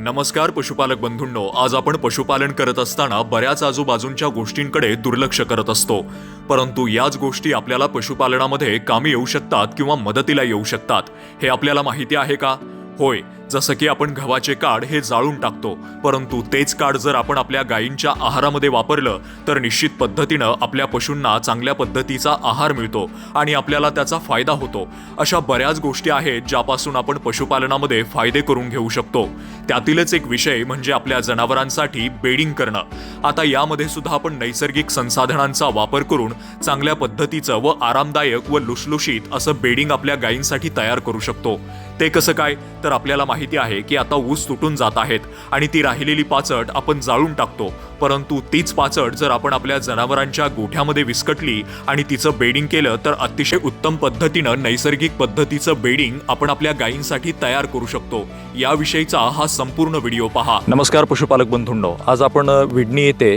नमस्कार पशुपालक बंधूंनो. आज आपण पशुपालन करत असताना बऱ्याच आजूबाजूंच्या गोष्टींकडे दुर्लक्ष करत असतो. परंतु याच गोष्टी आपल्याला पशुपालनामध्ये कामी येऊ शकतात किंवा मदतीला येऊ शकतात. हे आपल्याला माहिती आहे का? होय. जसं की आपण गव्हाचे काड हे जाळून टाकतो परंतु तेच काड जर आपण आपल्या गायींच्या आहारामध्ये वापरलं तर निश्चित पद्धतीनं आपल्या पशूंना चांगल्या पद्धतीचा आहार मिळतो आणि आपल्याला त्याचा फायदा होतो. अशा बऱ्याच गोष्टी आहेत ज्यापासून आपण पशुपालनामध्ये फायदे करून घेऊ शकतो. त्यातीलच एक विषय म्हणजे आपल्या जनावरांसाठी बेडिंग करणं. आता यामध्ये सुद्धा आपण नैसर्गिक संसाधनांचा वापर करून चांगल्या पद्धतीचं व आरामदायक व लुसलुशीत असं बेडिंग आपल्या गायींसाठी तयार करू शकतो. ते कसं काय? तर आपल्याला माहिती माहिती आहे की आता ऊस तुटून जात आहेत आणि ती राहिलेली पाचट आपण जाळून टाकतो. परंतु तीच पाचट जर आपण आपल्या जनावरांच्या गोठ्यामध्ये विस्कटली आणि तिचं बेडिंग केलं तर अतिशय उत्तम पद्धतीनं नैसर्गिक पद्धतीचं बेडिंग आपण आपल्या गायींसाठी तयार करू शकतो. याविषयीचा हा संपूर्ण व्हिडिओ पहा. नमस्कार पशुपालक बंधूंनो. आज आपण विडणी येथे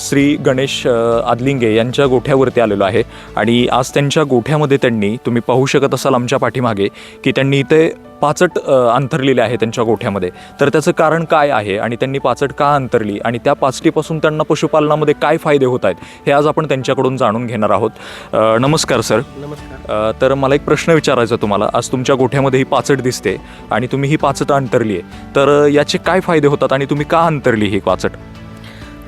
श्री गणेश आदलिंगे यांच्या गोठ्यावरती आलेलो आहे. आणि आज त्यांच्या गोठ्यामध्ये त्यांनी तुम्ही पाहू शकत असाल आमच्या पाठीमागे की त्यांनी इथे पाचट अ, अंथरलेले आहे त्यांच्या गोठ्यामध्ये. तर त्याचं कारण काय आहे आणि त्यांनी पाचट का अंतरली आणि त्या पाचटीपासून त्यांना पशुपालनामध्ये काय फायदे होत आहेत हे आज आपण त्यांच्याकडून जाणून घेणार आहोत. नमस्कार सर. नमस्कार. तर मला एक प्रश्न विचारायचा तुम्हाला. आज तुमच्या गोठ्यामध्ये ही पाचट दिसते आणि तुम्ही ही पाचट अंतरली आहे. तर याचे काय फायदे होतात आणि तुम्ही का अंतरली ही पाचट?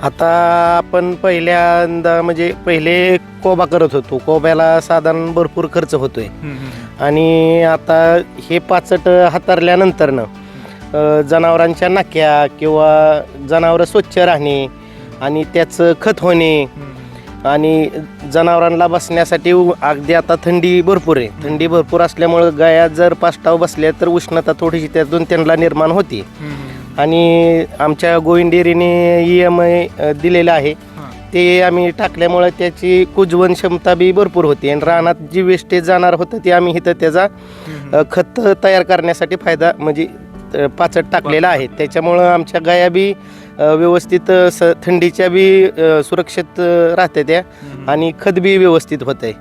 आता आपण पहिल्यांदा म्हणजे पहिले कोबा करत होतो. कोब्याला साधारण भरपूर खर्च होतोय. आणि आता हे पाचट हातारल्यानंतरनं जनावरांच्या नाक्या किंवा जनावरं स्वच्छ राहणे आणि त्याचं खत होणे आणि जनावरांना बसण्यासाठी अगदी आता थंडी भरपूर आहे. थंडी भरपूर असल्यामुळं गाया जर पाष्टाव बसल्या तर उष्णता थोडीशी त्यातून त्यांना निर्माण होती. आणि आमच्या गोविंदेरीने ई एम आय दिलेलं आहे. ते आम्ही टाकल्यामुळे त्याची कुजवण क्षमता बी भरपूर होती. आणि रानात जी वेस्टेज जाणार होतं ते आम्ही इथं त्याचा खत तयार करण्यासाठी फायदा म्हणजे पाचट टाकलेला आहे. त्याच्यामुळं आमच्या गाया बी व्यवस्थित स थंडीच्या बी सुरक्षित राहते त्या. आणि खत बी व्यवस्थित होत आहे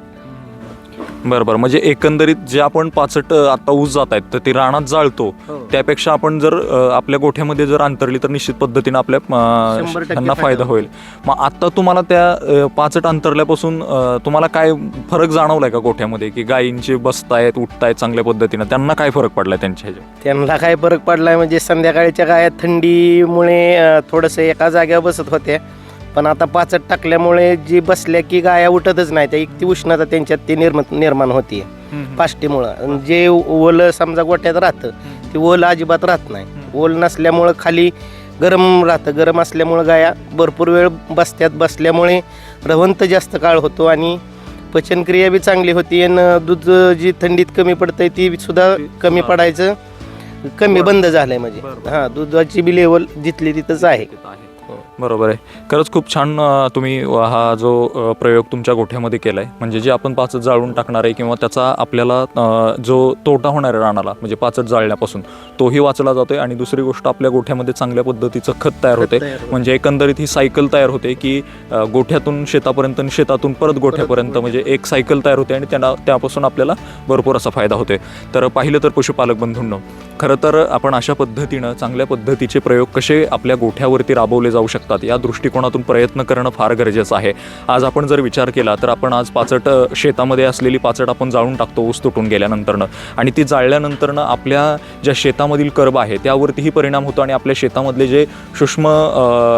बरं बरं. म्हणजे एकंदरीत जे आपण पाचट आता ऊस जात आहेत तर ती रानात जाळतो. त्यापेक्षा आपण जर अ, आपल्या गोठ्यामध्ये जर अंतरली तर निश्चित पद्धतीने आपल्या अ, शंभर टक्के त्यांना फायदा फायदा होईल. मग आता तुम्हाला त्या अ, पाचट अंतरल्यापासून अ, तुम्हाला काय फरक जाणवलाय का गोठ्यामध्ये? की गायींचे बसतायत उठतायत चांगल्या पद्धतीनं त्यांना काय फरक पडलाय त्यांच्या ह्याच्यात? त्यांना काय फरक पडलाय म्हणजे संध्याकाळच्या गाया थंडीमुळे अ, थोडंसं एका जागेवर बसत होत्या पण आता पाचट टाकल्यामुळे जी बसल्या की गाया उठतच नाही त्या इतकी उष्णता त्यांच्यात ती निर्म निर्माण होती पाष्टीमुळं. जे ओलं समजा गोट्यात राहतं ते ओलं अजिबात राहत नाही. ओल नसल्यामुळं खाली गरम राहतं. गरम असल्यामुळं गाया भरपूर वेळ बसत्यात. बसल्यामुळे रवंत जास्त काळ होतो आणि पचनक्रिया बी चांगली होती. आणि दूध जी थंडीत कमी पडतंय ती सुद्धा कमी पडायचं. कमी बंद झालंय म्हणजे. हां दुधाची बी लेवल जिथली तिथंच आहे. बरोबर आहे. खरंच खूप छान तुम्ही हा जो प्रयोग तुमच्या गोठ्यामध्ये केला आहे म्हणजे जे आपण पाचट जाळून टाकणार आहे किंवा त्याचा आपल्याला जो तोटा होणार आहे रानाला म्हणजे पाचट जाळण्यापासून तोही वाचला जातोय आणि दुसरी गोष्ट आपल्या गोठ्यामध्ये चांगल्या पद्धतीचं खत तयार होते. म्हणजे एकंदरीत ही सायकल तयार होते की गोठ्यातून शेतापर्यंत आणि शेतातून परत गोठ्यापर्यंत म्हणजे एक सायकल तयार होते आणि त्यांना त्यापासून आपल्याला भरपूर असा फायदा होते तर पाहिलं तर पशुपालक बंधूंनो खरं तर आपण अशा पद्धतीनं चांगल्या पद्धतीचे प्रयोग कसे आपल्या गोठ्यावरती राबवले जाऊ शकतात? या दृष्टिकोनातून प्रयत्न करणं फार गरजेचं आहे. आज आपण जर विचार केला तर आपण आज पाचट शेतामध्ये असलेली पाचट आपण जाळून टाकतो ऊस तुटून गेल्यानंतरनं. आणि ती जाळल्यानंतरनं आपल्या ज्या शेतामधील कर्ब आहे त्यावरतीही परिणाम होतो आणि आपल्या शेतामधले जे सूक्ष्म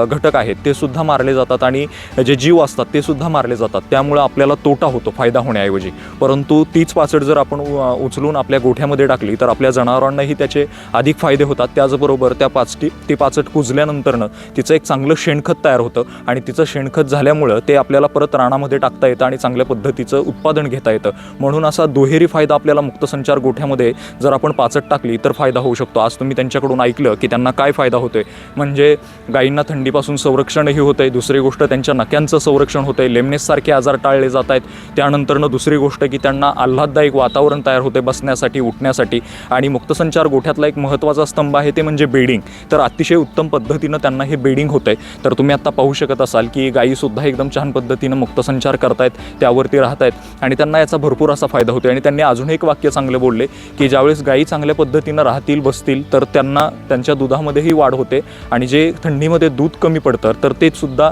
घटक आहेत ते सुद्धा मारले जातात आणि जे जीव असतात ते सुद्धा मारले जातात. त्यामुळं आपल्याला तोटा होतो फायदा होण्याऐवजी. परंतु तीच पाचट जर आपण उचलून आपल्या गोठ्यामध्ये टाकली तर आपल्या जनावरांनाही त्याचे अधिक फायदे होतात. त्याचबरोबर त्या पाचटी ती पाचट कुजल्यानंतरनं तिचं एक चांगलं शेणखत तयार होतं आणि तिचं शेणखत झाल्यामुळं ते आपल्याला परत रानामध्ये टाकता येतं आणि चांगल्या पद्धतीचं उत्पादन घेता येतं. म्हणून असा दुहेरी फायदा आपल्याला मुक्तसंचार गोठ्यामध्ये जर आपण पाचट टाकली तर फायदा होऊ शकतो. आज तुम्ही त्यांच्याकडून ऐकलं की त्यांना काय फायदा होतोय? म्हणजे गायींना थंडीपासून संरक्षणही होतंय. दुसरी गोष्ट त्यांच्या नक्यांचं संरक्षण होतंय. लेमनेससारखे आजार टाळले जात आहेत त्यानंतरनं दुसरी गोष्ट की त्यांना आल्हाददायक वातावरण तयार होते बसण्यासाठी उठण्यासाठी. आणि मुक्तसंचार गोठ्यातला एक महत्त्वाचा स्तंभ आहे ते म्हणजे बेडिंग. तर अतिशय उत्तम पद्धतीनं त्यांना हे बेडिंग होतंय. तर तुम्ही आत्ता पाहू शकत असाल की गायीसुद्धा एकदम छान पद्धतीनं मुक्तसंचार करतायत त्यावरती राहत आहेत आणि त्यांना याचा भरपूर असा फायदा होतो आणि त्यांनी अजून एक वाक्य चांगले बोलले की ज्यावेळेस गायी चांगल्या पद्धतीनं राहतील बसतील तर त्यांना त्यांच्या दुधामध्येही वाढ होते आणि जे थंडीमध्ये दूध कमी पडतं तर ते सुद्धा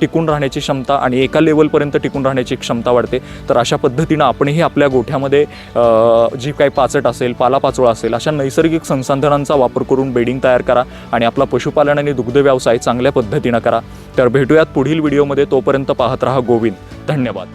टिकून राहण्याची क्षमता आणि एका लेवलपर्यंत टिकून राहण्याची क्षमता वाढते. तर अशा पद्धतीनं आपणही आपल्या गोठ्यामध्ये जी काही पाचट असेल पालापाचोळा असेल अशा नैसर्गिक संसाधनांचा वापर करून बेडिंग तयार करा आणि आपला पशुपालन आणि दुग्ध व्यवसाय चांगल्या पद्धतीनं करा. तर भेटूयात पुढील व्हिडिओमध्ये. तोपर्यंत पाहत राहा गोविंद. धन्यवाद.